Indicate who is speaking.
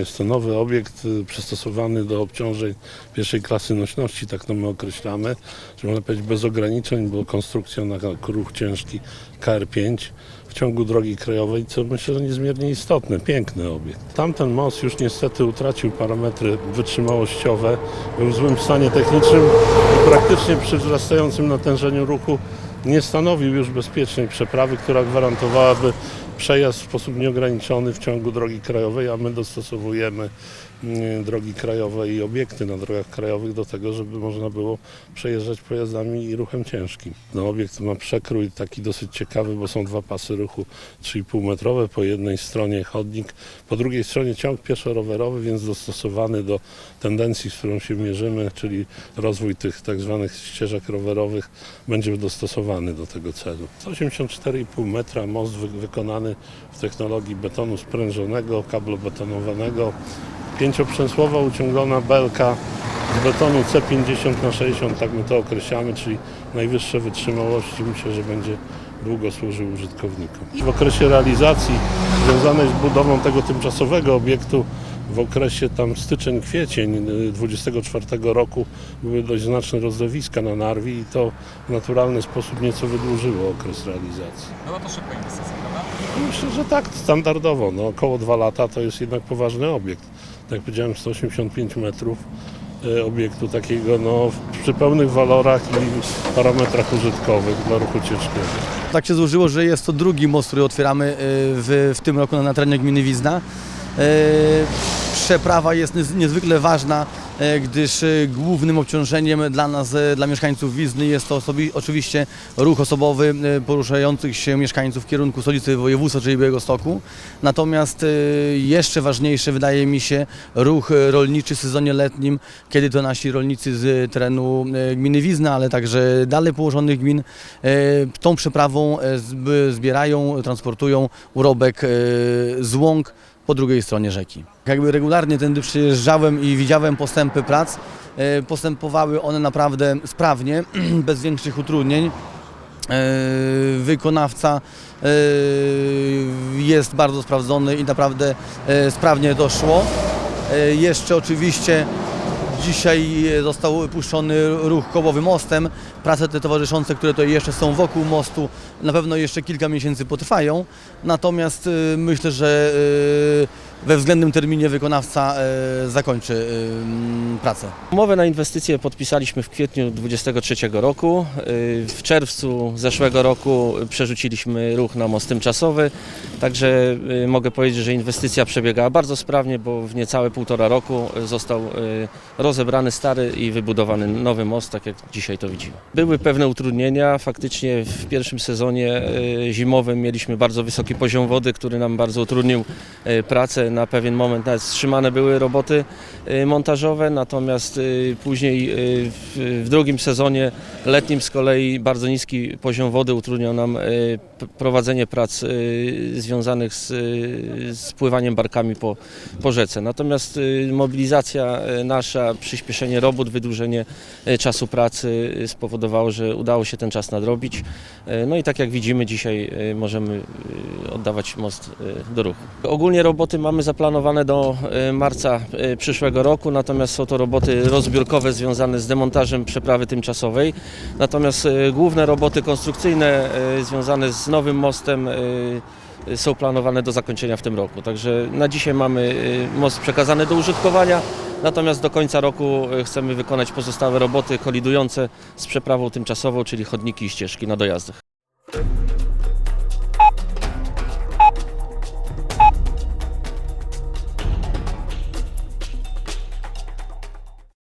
Speaker 1: jest to nowy obiekt y, przystosowany do obciążeń pierwszej klasy nośności, tak to my określamy, że można powiedzieć bez ograniczeń, bo konstrukcja na ruch ciężki KR5 w ciągu drogi krajowej, co myślę, że niezmiernie istotne, piękny obiekt. Tamten most już niestety utracił parametry wytrzymałościowe, był w złym stanie technicznym i praktycznie przy wzrastającym natężeniu ruchu nie stanowił już bezpiecznej przeprawy, która gwarantowałaby przejazd w sposób nieograniczony w ciągu drogi krajowej, a my dostosowujemy drogi krajowe i obiekty na drogach krajowych do tego, żeby można było przejeżdżać pojazdami i ruchem ciężkim. No, obiekt ma przekrój taki dosyć ciekawy, bo są dwa pasy ruchu 3,5 metrowe, po jednej stronie chodnik, po drugiej stronie ciąg pieszo-rowerowy, więc dostosowany do tendencji, z którą się mierzymy, czyli rozwój tych tak zwanych ścieżek rowerowych będzie dostosowany do tego celu. 184,5 metra most wy- wykonany w technologii betonu sprężonego, kablobetonowanego, pięcioprzęsłowa uciąglona belka z betonu C50 na 60, tak my to określamy, czyli najwyższe wytrzymałości. Myślę, że będzie długo służył użytkownikom. W okresie realizacji związanej z budową tego tymczasowego obiektu w okresie tam styczeń-kwiecień y, 24 roku były dość znaczne rozlewiska na Narwi i to w naturalny sposób nieco wydłużyło okres realizacji.
Speaker 2: Była to szybka inwestycja, prawda?
Speaker 1: Myślę, że tak, standardowo. No, około dwa lata to jest jednak poważny obiekt. Tak jak powiedziałem, 185 metrów e, obiektu takiego no, w- przy pełnych walorach i parametrach użytkowych dla ruchu ciężkiego.
Speaker 3: Tak się złożyło, że jest to drugi most, który otwieramy y, w, w tym roku na terenie gminy Wizna. Y, Przeprawa jest niez- niezwykle ważna, y, gdyż y, głównym obciążeniem dla nas, dla mieszkańców Wizny jest to oczywiście ruch osobowy poruszających się mieszkańców w kierunku stolicy województwa, czyli Białegostoku. Natomiast jeszcze ważniejszy wydaje mi się ruch rolniczy w sezonie letnim, kiedy to nasi rolnicy z terenu gminy Wizna, ale także dalej położonych gmin e, tą przeprawą e, zb- zbierają, transportują urobek e, z łąk po drugiej stronie rzeki. Jakby regularnie tędy przyjeżdżałem i widziałem postępy prac. E, Postępowały one naprawdę sprawnie, bez większych utrudnień. E, Wykonawca e, jest bardzo sprawdzony i naprawdę sprawnie doszło. E, Jeszcze oczywiście Dzisiaj został puszczony ruch kołowy mostem. Prace te towarzyszące, które tutaj jeszcze są wokół mostu, na pewno jeszcze kilka miesięcy potrwają. Natomiast y, myślę, że y, we względnym terminie wykonawca y, zakończy y, pracę.
Speaker 4: Umowę na inwestycje podpisaliśmy w kwietniu 2023 roku. Yy, W czerwcu zeszłego roku przerzuciliśmy ruch na most tymczasowy. Także mogę powiedzieć, że inwestycja przebiegała bardzo sprawnie, bo w niecałe półtora roku został rozebrany stary i wybudowany nowy most, tak jak dzisiaj to widzimy. Były pewne utrudnienia. Faktycznie w pierwszym sezonie zimowym mieliśmy bardzo wysoki poziom wody, który nam bardzo utrudnił pracę. Na pewien moment nawet wstrzymane były roboty y, montażowe, natomiast y, później y, w, drugim sezonie letnim z kolei bardzo niski poziom wody utrudniał nam prowadzenie prac związanych z, z pływaniem barkami po, po rzece. Natomiast mobilizacja nasza, przyspieszenie robót, wydłużenie czasu pracy spowodowało, że udało się ten czas nadrobić. No i tak jak widzimy dzisiaj możemy oddawać most do ruchu. Ogólnie roboty mamy zaplanowane do y, marca y, przyszłego roku, natomiast są to roboty rozbiórkowe związane z demontażem przeprawy tymczasowej. Natomiast y, główne roboty konstrukcyjne związane z nowym mostem są planowane do zakończenia w tym roku. Także na dzisiaj mamy most przekazany do użytkowania, natomiast do końca roku chcemy wykonać pozostałe roboty kolidujące z przeprawą tymczasową, czyli chodniki i ścieżki na dojazdach.